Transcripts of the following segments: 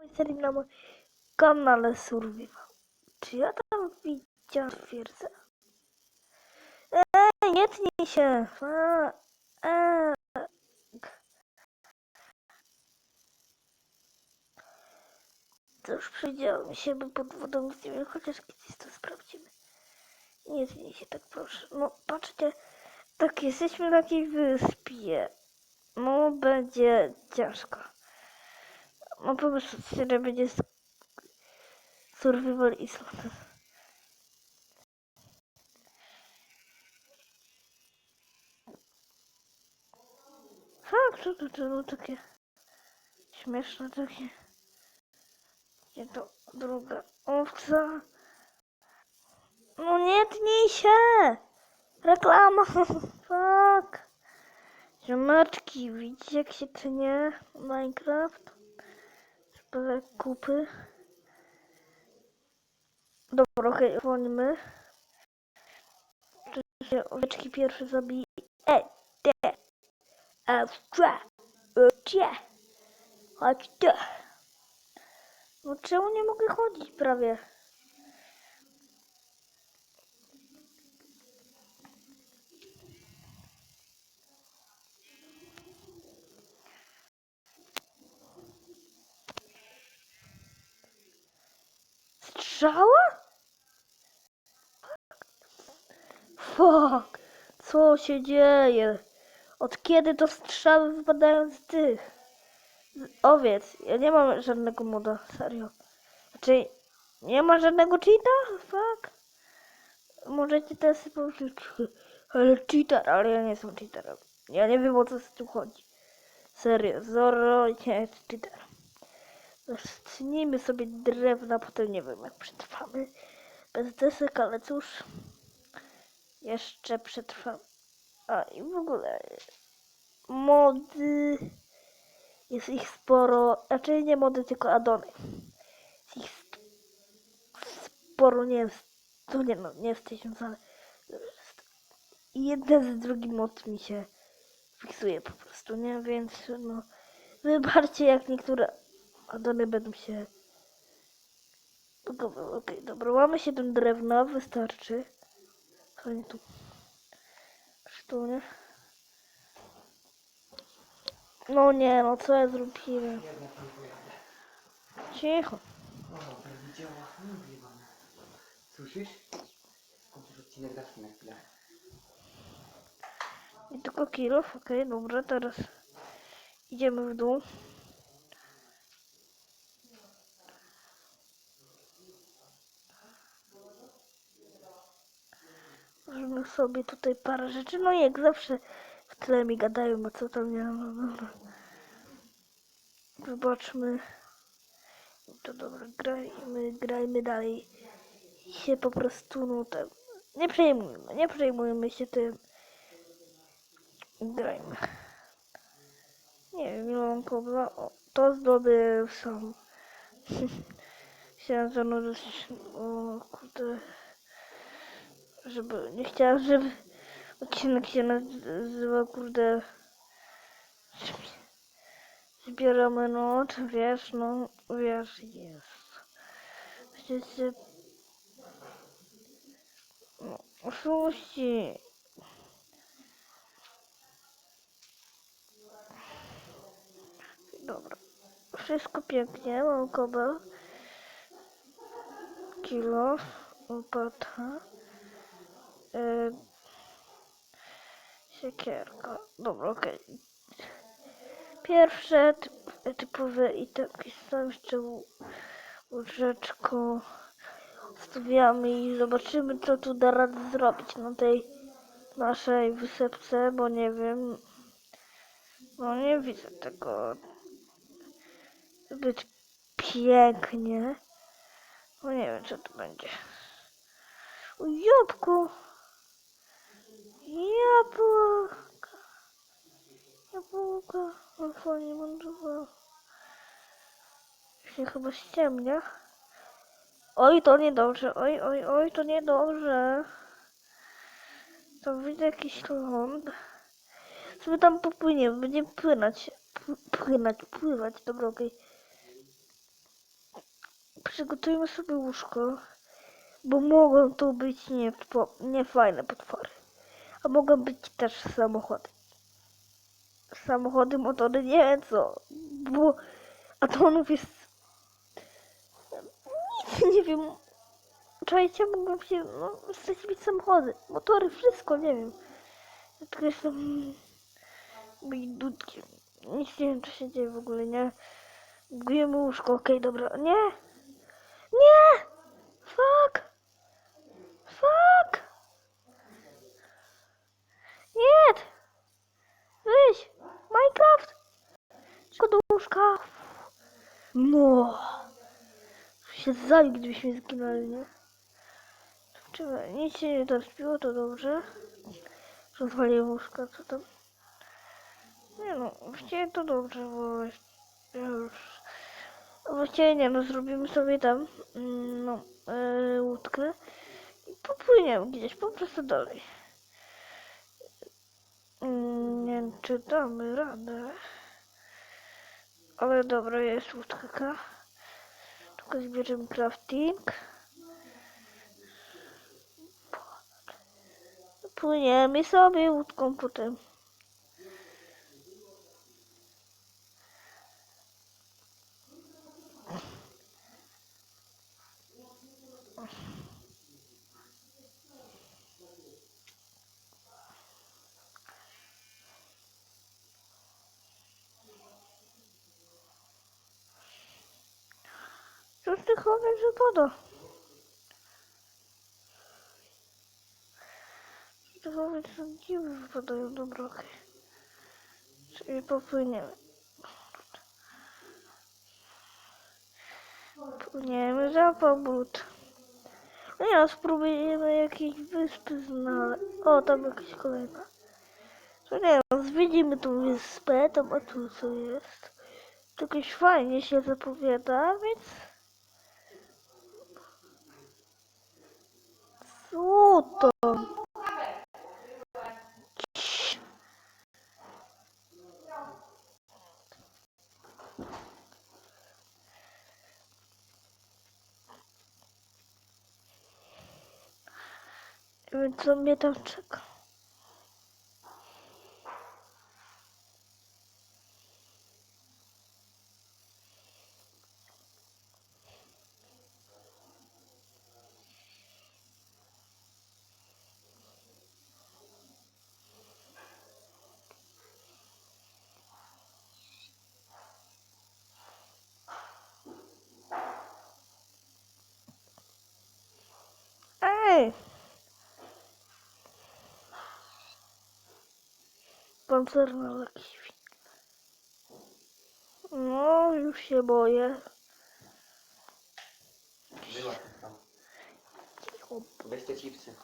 nowej serii na moim kanale Survival. Czy ja tam widziałam twierdzę? Ej, nie tnij się! To już przyjdziało mi się, by pod wodą nic nie chociaż kiedyś to sprawdzimy. Nie tnij się tak proszę. No patrzcie, tak jesteśmy na takiej wyspie. No będzie ciężko. No po prostu będzie Survival Island. Tak, to, to, to no takie śmieszne takie. Gdzie to druga owca? No nie tnij się! Reklama! Fuck! Ziomeczki, widzicie jak się tnie Minecraft? Kupy. Dobra, okej, okay. Czy się oweczki pierwszy zabije? Ej, ty! Owcze! Owcze! Chodź tu! No czemu nie mogę chodzić prawie? Strzała? Fuck! Co się dzieje? Od kiedy to strzały wypadają z tych? Owiec. Ja nie mam żadnego moda, serio. Znaczy, nie ma żadnego cheata? Fuck. Możecie teraz powiedzieć, ale cheater, ale ja nie jestem cheaterem. Ja nie wiem o co z tym chodzi. Serio, Zoro nie jest cheaterem. Stnijmy sobie drewna, potem nie wiem jak przetrwamy. Bez desek, ale cóż. Jeszcze przetrwam. A i w ogóle mody. Jest ich sporo. Znaczy nie mody, tylko adony. Jest ich sporo, nie jest. To nie no, nie jest tysiąc, ale jeden z drugim mod mi się fiksuje po prostu, nie? Więc no wybaczcie jak niektóre adony będą się bugowały. Okej, dobra, mamy 7 drewna, wystarczy. Fajnie tu. Tu, nie? No nie, no co ja zrobiłem? Cicho. Słyszysz? Kończysz odcinek, zacznę na chwilę. I tylko kilów, okej, dobra, teraz idziemy w dół. Możemy sobie tutaj parę rzeczy, no i jak zawsze w tle mi gadają, a co tam ja, no dobra. Wybaczmy. To dobra, grajmy, grajmy dalej. I się po prostu, no tak, nie przejmujmy, nie przejmujmy się tym. Grajmy. Nie wiem, mam kobla. O, to zdobył sam. Chciałem zanurzyć. O kurde. Żeby. Nie chciałem, żeby odcinek się nazywał kurde. Zbieramy noc, wiesz, no wiesz, jest. Chcecie. No, oszuści. Dobra. Wszystko pięknie, mam kobel. Kilo, łopata. Yy, siekierka. Dobra, okej. Pierwsze typ, typowe i takie są jeszcze łyżeczko. Stawiamy i zobaczymy co tu da radę zrobić na tej naszej wysepce, bo nie wiem. No nie widzę tego być pięknie. No nie wiem, co to będzie. O, Się chyba ściemnia. Oj, to niedobrze. Oj, oj, oj, to niedobrze. Tam widzę jakiś ląd. Sobie tam popłyniemy, będziemy płynąć. Płynąć, pływać. Dobra, okej. przygotujmy sobie łóżko, bo mogą to być nie, niefajne potwory, a mogą być też samochody. Samochody, motory, nie wiem co, bo atomów jest nie wiem. Czajcie, mogą się, no, mieć samochody, motory, wszystko, nie wiem. Ja tylko jestem moim dudkiem. Nic nie wiem, co się dzieje w ogóle, nie? Budujemy łóżko, okej, dobra. Nie! Nie! Fuck! Fuck! Nie! Wyjdź! Minecraft! Szybko do łóżka! No! Się zabił, gdybyśmy zginęli, nie? Czekaj, nic się nie dospiło, to dobrze. Rozwaliłem łóżka, co tam? Nie no, właściwie to dobrze, bo już... Właściwie nie no, zrobimy sobie tam, mm, no, e, łódkę i popłyniemy gdzieś po prostu dalej. Mm, Nie wiem, czy damy radę. Ale dobra, jest łódka. Tylko zbierzemy crafting. Płyniemy sobie łódką potem. Chowasz, że? To wobec dziwy wypadają do brochy. Czyli popłyniemy. Płyniemy za pobud. No ja spróbujemy jakiejś wyspy znaleźć. O, tam jakaś kolejna. To nie wiem, zwiedzimy tą wyspę, tam a tu co jest. To jakieś fajnie się zapowiada, więc... Co to? Nie co mnie tam czeka. Ej! Pancerna jakiś. No, już się boję. Była tam. Weź te chipsy.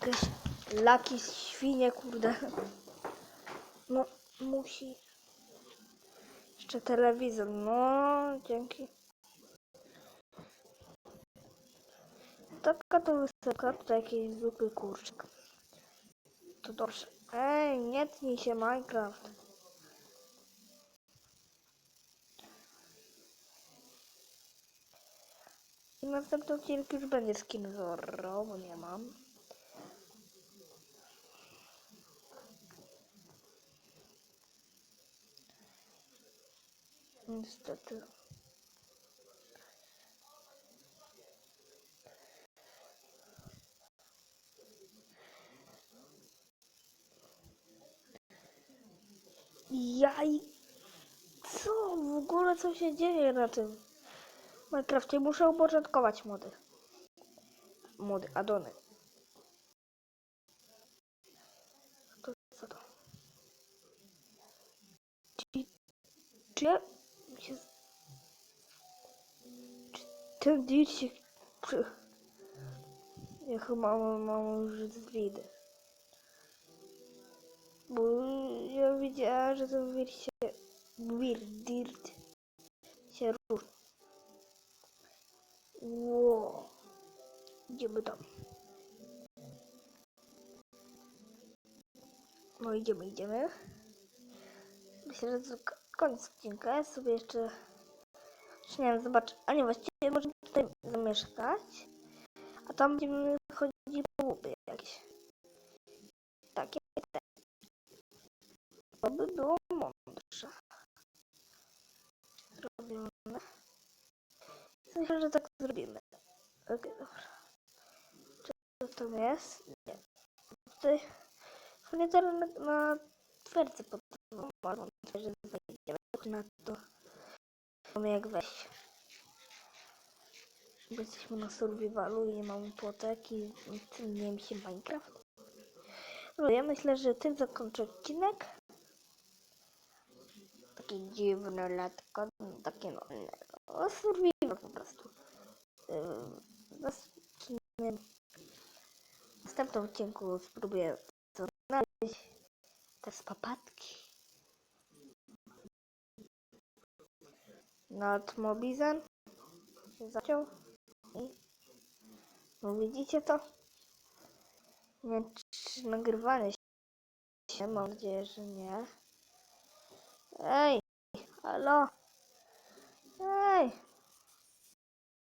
Jakieś laki świnie, kurde. No, musi. Jeszcze telewizor, no, dzięki. Taka to wysoka, tutaj jakiś zwykły kurczak. To dobrze. Ej, nie tnij się Minecraft. I następny odcinek już będzie skin Zorro, bo nie mam. Niestety. Co w ogóle co się dzieje na tym Minecrafcie? Muszę uporządkować mody. Mody, adony. To co to? Czy, czy ja się... Czy ten deal się... Czy... Ja chyba mam, mam już widy. Bo ja widziałem, że ten wir się... Wir, dirt się. Wow. Idziemy tam. No idziemy, idziemy. Myślę, że to koniec odcinka. Ja sobie jeszcze... Czy nie wiem. A nie, właściwie możemy tutaj zamieszkać. A tam będziemy chodzić po łupy jakieś. Takie te. To by było mądrze. Zrobione. Myślę, że tak zrobimy. Okej, dobra. Czy to tam jest? Nie. Tutaj na, na twierdzy pod no, albo na twierdzę wejdziemy na to. Mamy jak wejść. Jesteśmy na survivalu i mamy płotek i nie mi się Minecraft. No ja myślę, że tym zakończę odcinek. Takie dziwne latko, takie no, no survival po prostu. Yy, w następnym odcinku spróbuję to znaleźć. Te spapatki. Nad Mobizem się zaciął i no widzicie to? Nie czy nagrywanie się, mam nadzieję, że nie. Ej, halo. Ej,